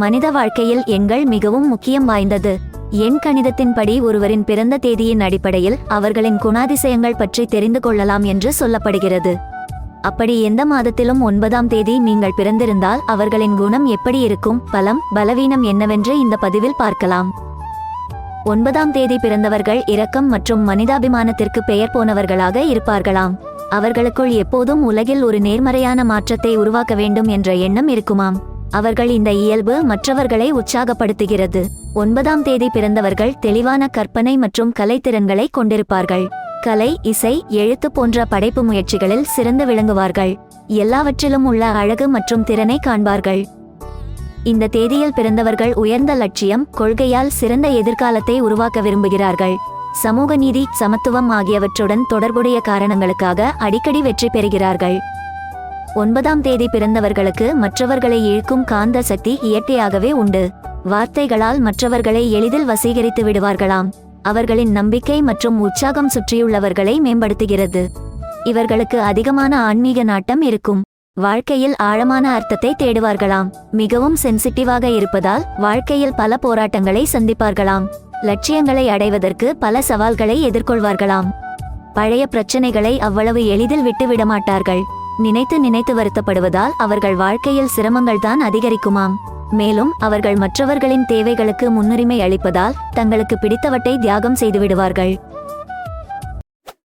மனித வாழ்க்கையில் எண்கள் மிகவும் முக்கியம் வாய்ந்தது. எண் கணிதத்தின்படி ஒருவரின் பிறந்த தேதியின் அடிப்படையில் அவர்களின் குணாதிசயங்கள் பற்றி தெரிந்து கொள்ளலாம் என்று சொல்லப்படுகிறது. அப்படி எந்த மாதத்திலும் ஒன்பதாம் தேதி நீங்கள் பிறந்திருந்தால் அவர்களின் குணம் எப்படி இருக்கும் பலம் பலவீனம் என்னவென்று இந்த பதிவில் பார்க்கலாம். ஒன்பதாம் தேதி பிறந்தவர்கள் இரக்கம் மற்றும் மனிதாபிமானத்திற்கு பெயர் போனவர்களாக இருப்பார்களாம். அவர்களுக்குள் எப்போதும் உலகில் ஒரு நேர்மறையான மாற்றத்தை உருவாக்க வேண்டும் என்ற எண்ணம் இருக்குமாம். அவர்கள் இந்த இயல்பு மற்றவர்களை உற்சாகப்படுத்துகிறது. ஒன்பதாம் தேதி பிறந்தவர்கள் தெளிவான கற்பனை மற்றும் கலைத்திறன்களை கொண்டிருப்பார்கள். கலை இசை எழுத்து போன்ற படைப்பு முயற்சிகளில் சிறந்து விளங்குவார்கள். எல்லாவற்றிலும் உள்ள அழகு மற்றும் திறனை காண்பார்கள். இந்த தேதியில் பிறந்தவர்கள் உயர்ந்த லட்சியம் கொள்கையால் சிறந்த எதிர்காலத்தை உருவாக்க விரும்புகிறார்கள். சமூக நீதி சமத்துவம் ஆகியவற்றுடன் தொடர்புடைய காரணங்களுக்காக அடிக்கடி வெற்றி பெறுகிறார்கள். ஒன்பதாம் தேதி பிறந்தவர்களுக்கு மற்றவர்களை இழுக்கும் காந்த சக்தி இயற்கையாகவே உண்டு. வார்த்தைகளால் மற்றவர்களை எளிதில் வசீகரித்து விடுவார்களாம். அவர்களின் நம்பிக்கை மற்றும் உற்சாகம் சுற்றியுள்ளவர்களை மேம்படுத்துகிறது. இவர்களுக்கு அதிகமான ஆன்மீக நாட்டம் இருக்கும். வாழ்க்கையில் ஆழமான அர்த்தத்தை தேடுவார்களாம். மிகவும் சென்சிட்டிவாக இருப்பதால் வாழ்க்கையில் பல போராட்டங்களை சந்திப்பார்களாம். லட்சியங்களை அடைவதற்கு பல சவால்களை எதிர்கொள்வார்களாம். பழைய பிரச்சனைகளை அவ்வளவு எளிதில் விட்டு விடமாட்டார்கள் நினைத்து நினைத்து வருத்தப்படுவதால் அவர்கள் வாழ்க்கையில் சிரமங்கள் தான் அதிகரிக்குமாம். மேலும் அவர்கள் மற்றவர்களின் தேவைகளுக்கு முன்னுரிமை அளிப்பதால் தங்களுக்கு பிடித்தவற்றை தியாகம் செய்துவிடுவார்கள்.